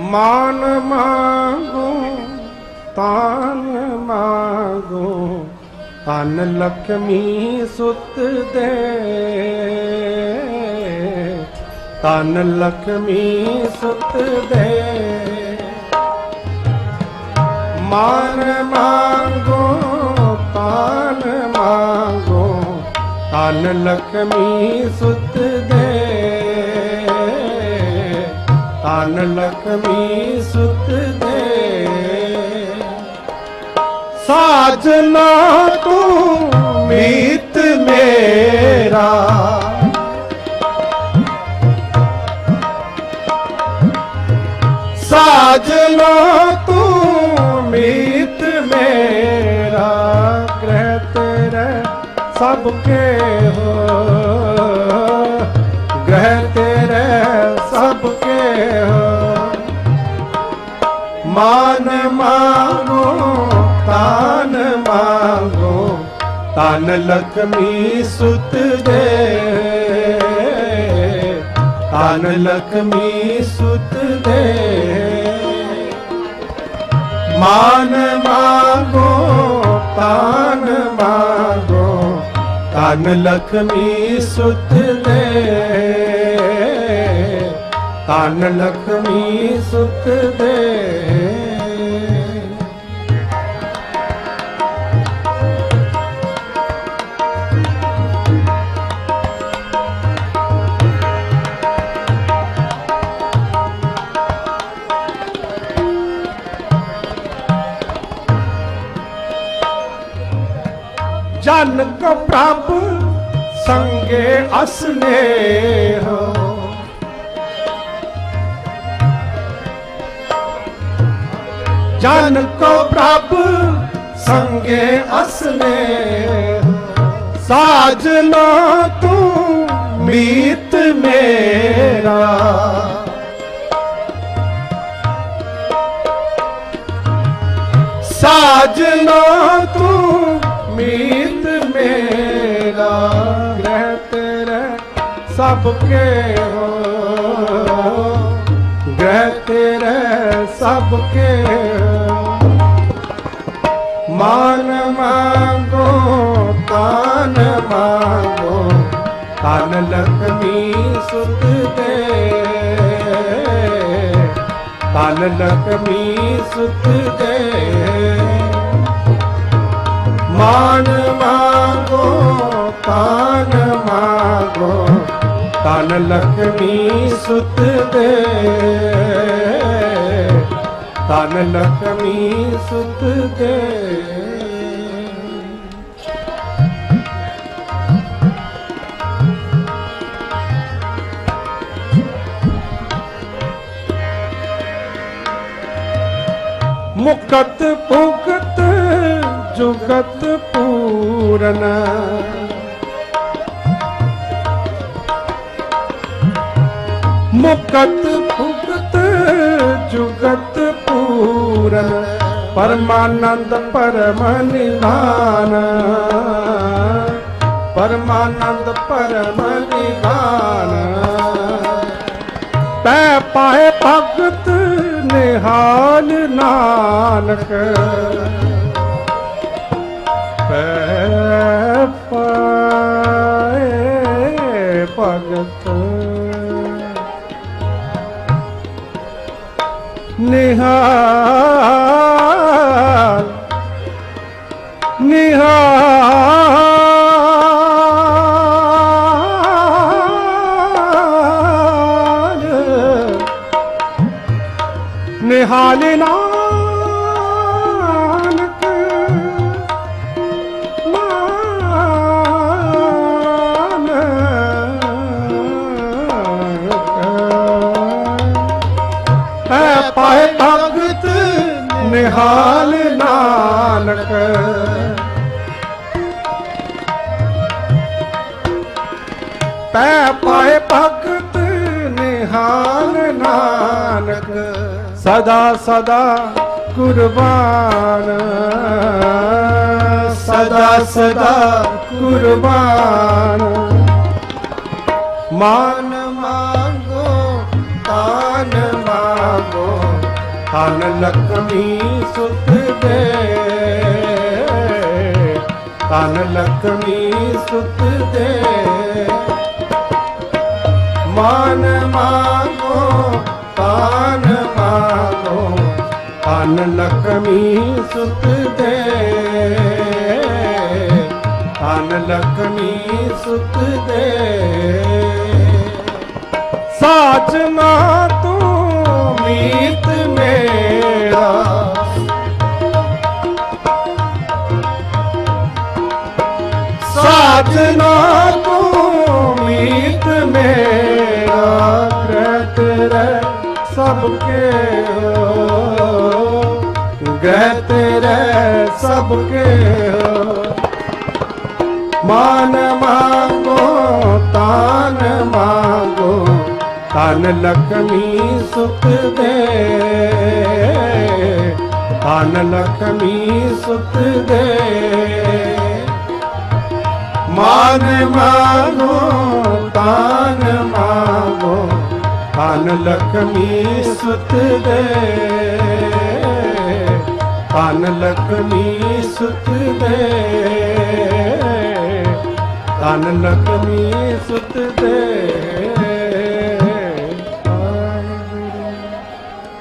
ਮਾਨ ਮਾਗੋ, ਤਾਨ ਮਾਗੋ ਤਨ ਲਖਮੀ ਸੁਤ ਦੇ। ਤਨ ਲਖਮੀ ਸੁਤ ਦੇ। ਮਾਨ ਮਾਗੋ, ਤਾਨ ਮਾਗੋ ਤਨ ਲਖਮੀ ਸੁਤ ਦੇ। ਤਨ ਲਖਮੀ ਸੁਤ ਦੇ। ਸਾਜਨਾ ਤੂੰ ਮੀਤ ਮੇਰਾ। ਸਾਜਨਾ ਤੂੰ ਮੀਤ ਮੇਰਾ। ਗ੍ਰਹਿ ਤੇਰੇ ਸਭ ਕੇ ਹੋ ਗ੍ਰਹਿ ਹੋ ਮਾਨ ਮਾਗੋ ਤਾਨ ਮਾਗੋ ਤਨ ਲਖਮੀ ਸੁਤ ਦੇ। ਤਨ ਲਖਮੀ ਸੁਤ ਦੇ। ਮਾਨ ਮਾਗੋ ਤਾਨ ਮਾਗੋ ਤਨ ਲਖਮੀ ਸੁਤ ਦੇ। ਤਨ ਲਖਮੀ ਸੁਤ ਦੇ। ਜਨ ਕੋ ਪ੍ਰਭ ਸੰਗੇ ਅਸਨੇ ਜਨ ਕੋ ਪ੍ਰਭ ਸੰਗੇ ਅਸਲੇ ਸਾਜਨਾ ਤੂੰ ਮੀਤ ਮੇਰਾ। ਸਾਜਨਾ ਤੂੰ ਮੀਤ ਮੇਰਾ। ਗ੍ਰਹਿ ਤੇਰੇ ਸਭ ਕੇ ਹੋ। ਗ੍ਰਹਿ ਤੇਰੇ ਸਭ ਕੇ। ਹੋ ਮਾਨ ਮਾਗੋ ਤਾਨ ਮਾਗੋ ਤਨ ਲਖਮੀ ਸੁਤ ਦੇ। ਤਨ ਲਖਮੀ ਸੁਤ ਦੇ। ਮਾਨ ਮਾਗੋ ਤਾਨ ਮਾਗੋ ਧਨ ਲਖਮੀ ਸੁਤ ਦੇ ਤਨ ਲਖਮੀ ਸੁਤ ਦੇ ਮੁਕਤ ਭੁਗਤ ਜੁਗਤ ਪੂਰਨ। ਮੁਕਤ ਭੁਗਤ ਜੁਗਤ ਪੂਰਨ, ਪਰਮਾਨੰਦ ਪਰਮ ਨਿਧਾਨ ਪਰਮਾਨੰਦ ਪਰਮ ਨਿਧਾਨ ਤੈ ਪਾਏ ਭਗਤ ਨਿਹਾਲ ਨਾਨਕ। ਪੈ ਪਾਏ ਭਗਤ ਨਿਹਾਲ ਨਿਹਾਲ ਨਿਹਾਲ ਨਾਨਕ ਨਾਨਕ ਹੈ ਪਾਏ ਨਿਹਾਲ ਨਾਨਕ। ਤੈ ਪਾਏ ਭਗਤ ਨਿਹਾਲ ਨਾਨਕ। ਸਦਾ ਸਦਾ ਕੁਰਬਾਨ। ਸਦਾ ਸਦਾ ਕੁਰਬਾਨ। ਮਾਨ ਮੰਗੋ, ਤਾਨ ਮਾਂਗੋ ਧਨ ਲਖਮੀ ਸੁਖ ਦੇ। ਧਨ ਲਖਮੀ ਸੁਖ ਦੇ। ਮਨ ਮਾਗੋ ਧਨ ਮਾਗੋ ਧਨ ਲਖਮੀ ਸੁਖ ਦੇ। ਧਨ ਲਖਮੀ ਸੁਖ ਦੇ। ਸਾਚ ਨਾ ਸਾਜਨਾ ਤੂੰ ਮੀਤ ਮੇਰਾ ਗ੍ਰਹਿ ਤੇਰੇ ਸਭ ਕੇ ਹੋ ਗ੍ਰਹਿ ਤੇਰੇ ਸਭ ਕੇ ਹੋ ਮਾਨ ਮਾਗੋ ਤਾਨ ਮਾਗੋ ਤਨ ਲਖਮੀ ਸੁਖ ਦੇ ਤਨ ਲਖਮੀ ਸੁਖ ਦੇ। ਮਾਨ ਮਾਗੋ ਤਾਨ ਮਾਗੋ ਤਨ ਲਖਮੀ ਸੁਖ ਦੇ। ਤਨ ਲਖਮੀ ਸੁਤ ਦੇ। ਤਨ ਲਖਮੀ ਸੁਤ ਦੇ।